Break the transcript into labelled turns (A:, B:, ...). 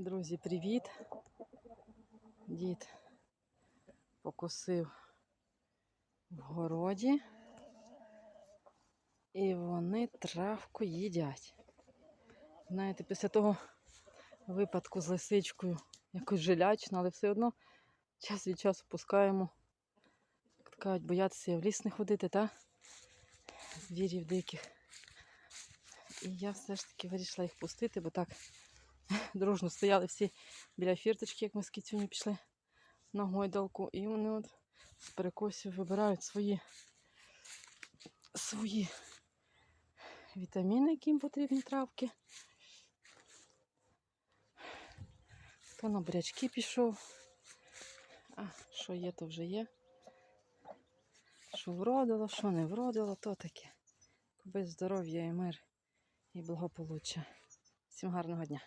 A: Друзі, привіт! Дід покосив в городі, і вони травку їдять. Знаєте, після того випадку з лисичкою якось жилячно, але все одно час від часу пускаємо. Кажуть, боятися в ліс не ходити, та? Звірів диких. І я все ж таки вирішила їх пустити, бо так дружно стояли всі біля фірточки, як ми з кицюні пішли на гойдалку. І вони от з перекосів вибирають свої, свої вітаміни, які їм потрібні травки. Хто на бурячки пішов. А що є, то вже є. Що вродило, що не вродило, то таке. Без здоров'я і мир і благополуччя. Всім гарного дня.